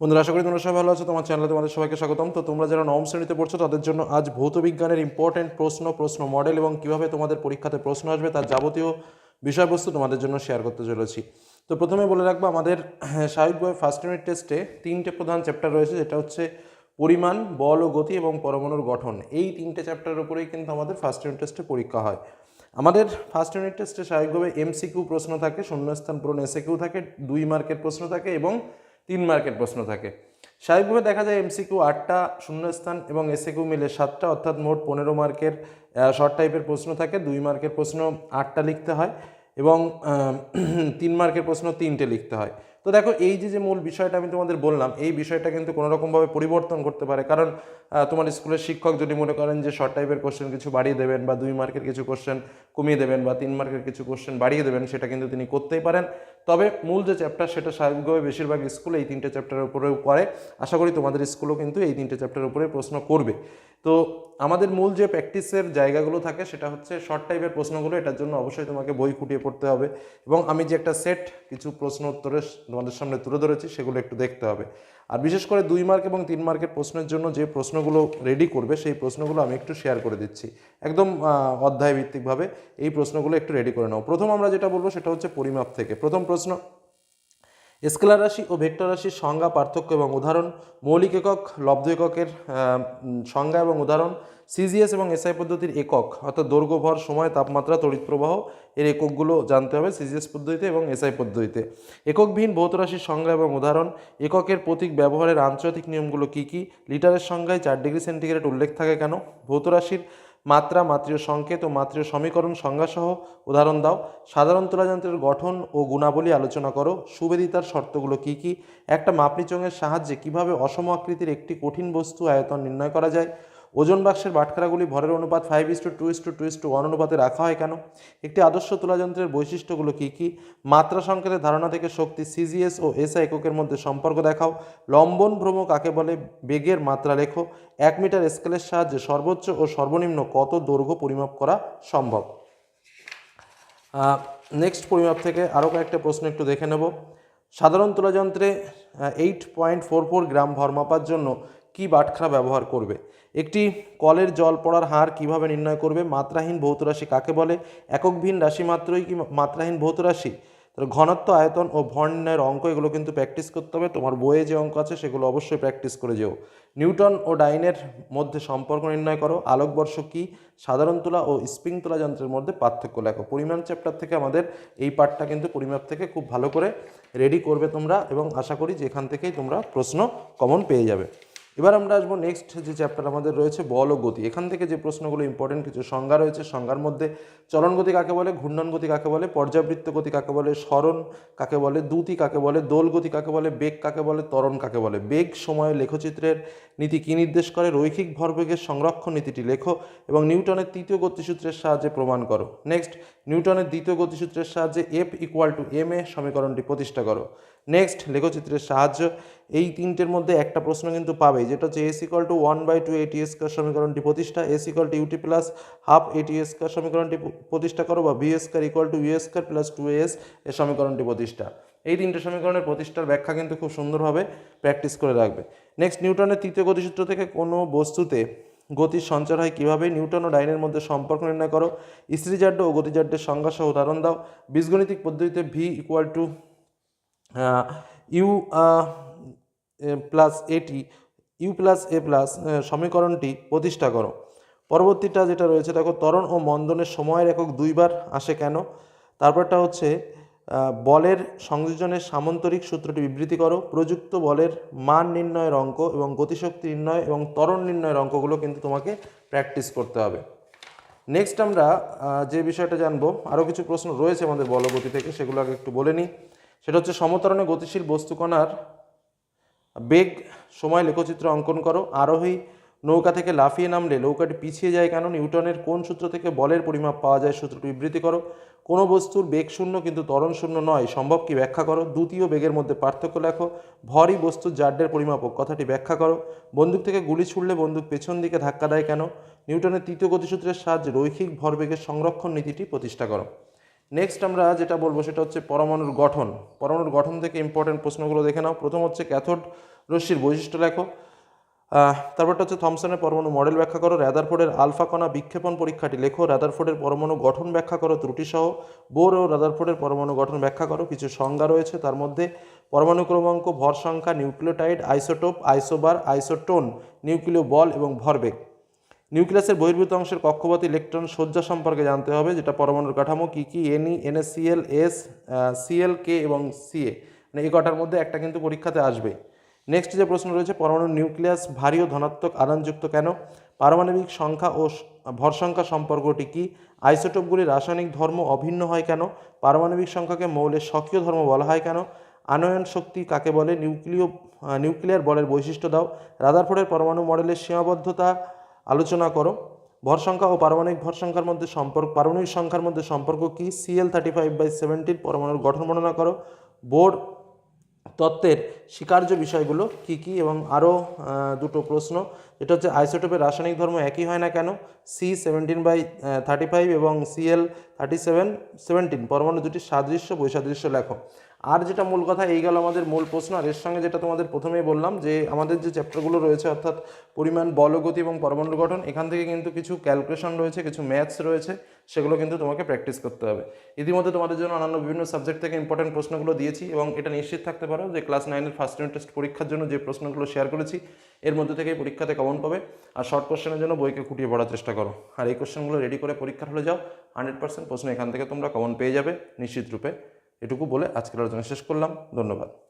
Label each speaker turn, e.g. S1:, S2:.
S1: বন্ধুরা, আশা করি তোমরা সবাই ভালো আছো। তোমার চ্যানেলে তোমাদের সবাইকে স্বাগতম। তো তোমরা যারা নবম শ্রেণীতে পড়ছো, তাদের জন্য আজ ভৌত বিজ্ঞানের ইম্পর্টেন্ট প্রশ্ন প্রশ্ন মডেল এবং কীভাবে তোমাদের পরীক্ষাতে প্রশ্ন আসবে তার যাবতীয় বিষয়বস্তু তোমাদের জন্য শেয়ার করতে চলেছি। তো প্রথমে বলে রাখব, আমাদের স্বাভাবিক বই ফার্স্ট ইউনিট টেস্টে তিনটে প্রধান চ্যাপ্টার রয়েছে, যেটা হচ্ছে পরিমাণ, বল ও গতি এবং পরমাণুর গঠন। এই তিনটে চ্যাপ্টারের উপরেই কিন্তু আমাদের ফার্স্ট ইউনিট টেস্টে পরীক্ষা হয়। আমাদের ফার্স্ট ইউনিট টেস্টে স্বাভাবিকভাবে এমসিকিউ প্রশ্ন থাকে, শূন্যস্থান পূরণ এসে কিউ থাকে, দুই মার্কের প্রশ্ন থাকে এবং তিন মার্কের প্রশ্ন থাকে। স্বাভাবিকভাবে দেখা যায় এমসিকিউ আটটা শূন্যস্থান এবং এসএকিউ মিলে সাতটা, অর্থাৎ মোট পনেরো মার্কের শর্ট টাইপের প্রশ্ন থাকে। দুই মার্কের প্রশ্ন আটটা লিখতে হয় এবং তিন মার্কের প্রশ্ন তিনটে লিখতে হয়। তো দেখো, এই যে যে মূল বিষয়টা আমি তোমাদের বললাম, এই বিষয়টা কিন্তু কোনোরকমভাবে পরিবর্তন করতে পারে। কারণ তোমার স্কুলের শিক্ষক যদি মনে করেন যে শর্ট টাইপের কোশ্চেন কিছু বাড়িয়ে দেবেন বা দুই মার্কের কিছু কোশ্চেন কমিয়ে দেবেন বা তিন মার্কের কিছু কোশ্চেন বাড়িয়ে দেবেন, সেটা কিন্তু তিনি করতেই পারেন। তবে মূল যে চ্যাপ্টার সেটা স্বাভাবিকভাবে বেশিরভাগ স্কুলে এই তিনটে চ্যাপ্টারের উপরেও করে। আশা করি তোমাদের স্কুলও কিন্তু এই তিনটে চ্যাপ্টারের উপরে প্রশ্ন করবে। তো আমাদের মূল যে প্র্যাকটিসের জায়গাগুলো থাকে, সেটা হচ্ছে শর্ট টাইপের প্রশ্নগুলো, এটার জন্য অবশ্যই তোমাকে বই খুঁটিয়ে পড়তে হবে। এবং আমি যে একটা সেট কিছু প্রশ্ন উত্তরের তোমাদের সামনে তুলে ধরেছি, সেগুলো একটু দেখতে হবে। আর বিশেষ করে দুই মার্ক এবং তিন মার্কের প্রশ্নের জন্য যে প্রশ্নগুলো রেডি করবে, সেই প্রশ্নগুলো আমি একটু শেয়ার করে দিচ্ছি। একদম অধ্যায় ভিত্তিকভাবে এই প্রশ্নগুলো একটু রেডি করে নাও। প্রথম আমরা যেটা বলব সেটা হচ্ছে পরিমাপ থেকে। প্রথম প্রশ্ন, স্কেলার রাশি ও ভেক্টর রাশির সংজ্ঞা, পার্থক্য এবং উদাহরণ, মৌলিক একক, লব্ধ এককের সংজ্ঞা এবং উদাহরণ সিজিএস এবং এসআই পদ্ধতির একক, অর্থাৎ দৈর্ঘ্য, ভর, সময়, তাপমাত্রা, তড়িৎ প্রবাহ, এর এককগুলো জানতে হবে সিজিএস পদ্ধতিতে এবং এসআই পদ্ধতিতে। এককবিহীন ভৌত রাশির সংজ্ঞা এবং উদাহরণ, এককের প্রতীক ব্যবহারের আন্তর্জাতিক নিয়মগুলো কী কী, লিটারের সংজ্ঞায় চার ডিগ্রি সেন্টিগ্রেড উল্লেখ থাকে কেন, ভৌত রাশির মাত্রা মাতৃয় সংকেত ও মাতৃয় সমীকরণ সংজ্ঞাসহ উদাহরণ দাও। সাধারণ তুলাযন্ত্রের গঠন ও গুণাবলী আলোচনা করো। সুবেদিতার শর্তগুলো কি কি? একটা মাপনিচঙের সাহায্যে কীভাবে অসম আকৃতির একটি কঠিন বস্তু আয়তন নির্ণয় করা যায়? ওজন বাক্সের বাটখারাগুলি ভরের অনুপাত five is two two two two two one অনুপাতে রাখা হয় কেন? একটি আদর্শ তুলাযন্ত্রের বৈশিষ্ট্যগুলো কী কী? মাত্রা সংকেতের ধারণা থেকে শক্তি সিজিএস ও এসআই এককের মধ্যে সম্পর্ক দেখাও। লম্বন ভ্রম কাকে বলে? বেগের মাত্রা লেখো। এক মিটার স্কেলের সাহায্যে সর্বোচ্চ ও সর্বনিম্ন কত দৈর্ঘ্য পরিমাপ করা সম্ভব? নেক্সট পরিমাপ থেকে আরও কয়েকটা প্রশ্ন একটু দেখে নেব। সাধারণ তুলাযন্ত্রে eight point four four gram ভর মাপার জন্য কি বাটখারা ব্যবহার করবে? একটি কলের জল পড়ার হার কীভাবে নির্ণয় করবে? মাত্রাহীন ভৌত রাশি কাকে বলে? এককভিন রাশি মাত্রই কি মাত্রাহীন ভৌত রাশি? ঘনত্ব, আয়তন ও ভর নির্ণয়ের অঙ্ক, এগুলো কিন্তু প্র্যাকটিস করতে হবে। তোমার বইয়ে যে অঙ্ক আছে, সেগুলো অবশ্যই প্র্যাকটিস করে যেও। নিউটন ও ডাইনের মধ্যে সম্পর্ক নির্ণয় করো। আলোকবর্ষ কী? সাধারণ তুলা ও স্প্রিং তুলা যন্ত্রের মধ্যে পার্থক্য লেখো। পরিমাণ চ্যাপ্টার থেকে আমাদের এই পার্টটা কিন্তু পরিমাপ থেকে খুব ভালো করে রেডি করবে তোমরা এবং আশা করি যে এখান থেকেই তোমরা প্রশ্ন কমন পেয়ে যাবে। এবার আমরা আসব নেক্সট যে চ্যাপ্টার আমাদের রয়েছে, বল ও গতি। এখান থেকে যে প্রশ্নগুলো ইম্পর্টেন্ট কিছু সংজ্ঞা রয়েছে, সংজ্ঞার মধ্যে চলন গতি কাকে বলে, ঘূর্ণন গতি কাকে বলে, পর্যাবৃত্ত গতি কাকে বলে, স্মরণ কাকে বলে, দ্যুতি কাকে বলে, দোল গতি কাকে বলে, বেগ কাকে বলে, ত্বরণ কাকে বলে। বেগ সময়ে লেখচিত্রের নীতি কী নির্দেশ করে? রৈখিক ভরবেগের সংরক্ষণ নীতিটি লেখো এবং নিউটনের তৃতীয় গতিসূত্রের সাহায্যে প্রমাণ করো। নেক্সট নিউটনের দ্বিতীয় গতিসূত্রের সাহায্যে F equal to M A সমীকরণটি প্রতিষ্ঠা করো। নেক্সট লেখচিত্রের সাহায্য এই তিনটের মধ্যে একটা প্রশ্ন কিন্তু পাবে যেটা হচ্ছে S equal to one by two AT square সমীকরণটি প্রতিষ্ঠা S equal to UT plus half AT square সমীকরণটি প্রতিষ্ঠা করো বা V square equal to U square plus two S এর সমীকরণটি প্রতিষ্ঠা। এই তিনটে সমীকরণের প্রতিষ্ঠার ব্যাখ্যা কিন্তু খুব সুন্দরভাবে প্র্যাকটিস করে রাখবে। নেক্সট নিউটনের তৃতীয় গতিসূত্র থেকে কোনো বস্তুতে গতির সঞ্চার হয় কীভাবে? নিউটন ও ডাইনের মধ্যে সম্পর্ক নির্ণয় করো। স্ত্রীজাড্য ও গতিজাড্যের সংজ্ঞা সহ উদাহরণ দাও। বীজগণিতিক পদ্ধতিতে V equal to U plus AT U plus A plus সমীকরণটি প্রতিষ্ঠা করো। পরবর্তীটা যেটা রয়েছে, দেখো, ত্বরণ ও মন্দনের সময়ের একক দুইবার আসে কেন? তারপরটা হচ্ছে বলের সংযোজনের সামন্তরিক সূত্রটি বিবৃতি করো। প্রযুক্ত বলের মান নির্ণয়ের অঙ্ক এবং গতিশক্তি নির্ণয় এবং ত্বরণ নির্ণয়ের অঙ্কগুলো কিন্তু তোমাকে প্র্যাকটিস করতে হবে। নেক্সট আমরা যে বিষয়টা জানব, আরও কিছু প্রশ্ন রয়েছে আমাদের বলগতি থেকে, সেগুলো আগে একটু বলে নিই। সেটা হচ্ছে সমতরণে গতিশীল বস্তুকণার বেগ, সময়, লেখচিত্র অঙ্কন করো। আরোহী নৌকা থেকে লাফিয়ে নামলে নৌকাটি পিছিয়ে যায় কেন? নিউটনের কোন সূত্র থেকে বলের পরিমাপ পাওয়া যায় সূত্রটি বিবৃতি করো। কোনো বস্তুর বেগ শূন্য কিন্তু ত্বরণ শূন্য নয়। সম্ভব কি ব্যাখ্যা করো? দ্বিতীয় বেগের মধ্যে পার্থক্য লেখো। ভরই বস্তুর জাড্যের পরিমাপক। কথাটি ব্যাখ্যা করো। বন্দুক থেকে গুলি ছুড়লে বন্দুক পেছন দিকে ধাক্কা দেয় কেন? নিউটনের তৃতীয় গতিসূত্রের সাহায্যে রৈখিক ভরবেগের সংরক্ষণ নীতিটি প্রতিষ্ঠা করো। নেক্সট আমরা যেটা বলব সেটা হচ্ছে পরমাণুর গঠন। পরমাণুর গঠন থেকে ইম্পর্টেন্ট প্রশ্নগুলো দেখে নাও। প্রথম হচ্ছে ক্যাথোড রশ্মির বৈশিষ্ট্য লেখো। তারপরটা হচ্ছে থমসনের পরমাণু মডেল ব্যাখ্যা করো, রাদারফোর্ডের আলফা কণা বিক্ষেপণ পরীক্ষাটি লেখো, রাদারফোর্ডের পরমাণু গঠন ব্যাখ্যা করো, ত্রুটিসহ বোর ও রাদারফোর্ডের পরমাণু গঠন ব্যাখ্যা করো, কিছু সংজ্ঞা রয়েছে, তার মধ্যে পরমাণু ক্রমাঙ্ক, ভর সংখ্যা, নিউক্লিওটাইড, আইসোটোপ, আইসোবার, আইসোটোন, নিউক্লিয় বল এবং ভরবেগ। নিউক্লিয়াসের বহির্ভূত অংশের কক্ষপথ ইলেকট্রন সজ্জা সম্পর্কে জানতে হবে, যেটা পরমাণুর কাঠামো, কী কী এনই এনএসসিএল এস সিএল কে এবং সিএ মানে এই কটার মধ্যে একটা কিন্তু পরীক্ষাতে আসবেই নেক্সট যে প্রশ্ন রয়েছে পরমাণুর নিউক্লিয়াস ভারী ও ধনাত্মক আদানযুক্ত কেন? পারমাণবিক সংখ্যা ও ভর সংখ্যা সম্পর্কটি কি? আইসোটোপগুলির রাসায়নিক ধর্ম অভিন্ন হয় কেন? পারমাণবিক সংখ্যাকে মৌলের স্বকীয় ধর্ম বলা হয় কেন? আনয়ন শক্তি কাকে বলে? নিউক্লিয় নিউক্লিয়ার বলের বৈশিষ্ট্য দাও। রাদারফোর্ডের পরমাণু মডেলের সীমাবদ্ধতা আলোচনা করো। ভর সংখ্যা ও পারমাণবিক ভর সংখ্যার মধ্যে সম্পর্ক, পারমাণবিক সংখ্যার মধ্যে সম্পর্ক কি? CL thirty five by seventeen পরমাণুর গঠন বর্ণনা করো। বোর্ড তত্ত্বের স্বীকার্য বিষয়গুলো কি কি এবং আরও দুটো প্রশ্ন। এটা হচ্ছে, আইসোটোপের রাসায়নিক ধর্ম একই হয় না কেন? C seventeen by thirty five এবং সিএল থার্টি সেভেন সেভেন্টিন পরমাণু দুটি সাদৃশ্য, বৈসাদৃশ্য লেখো আর যেটা মূল কথা, এই গেল আমাদের মূল প্রশ্ন। আর এর সঙ্গে যেটা তোমাদের প্রথমেই বললাম যে, আমাদের যে চ্যাপ্টারগুলো রয়েছে, অর্থাৎ পরিমাণ, বলগতি এবং পরমাণু গঠন, এখান থেকে কিন্তু কিছু ক্যালকুলেশন রয়েছে, কিছু ম্যাথস রয়েছে, সেগুলো কিন্তু তোমাকে প্র্যাকটিস করতে হবে। ইতিমধ্যে তোমাদের জন্য অন্যান্য বিভিন্ন সাবজেক্ট থেকে ইম্পর্টেন্ট প্রশ্নগুলো দিয়েছি এবং এটা নিশ্চিত থাকতে পারো যে ক্লাস নাইনের ফার্স্ট ইউনিট টেস্ট পরীক্ষার জন্য যে প্রশ্নগুলো শেয়ার করেছি, এর মধ্যে থেকেই পরীক্ষাতে কমন পাবে। আর শর্ট কোশ্চেনের জন্য বইকে খুঁটিয়ে পড়ার চেষ্টা করো। আর এই কোশ্চেনগুলো রেডি করে পরীক্ষার হলে যাও। হান্ড্রেড পার্সেন্ট প্রশ্ন এখান থেকে তোমরা কমন পেয়ে যাবে, নিশ্চিত রূপে। এটুকু বলে আজকের আলোচনা শেষ করলাম। ধন্যবাদ।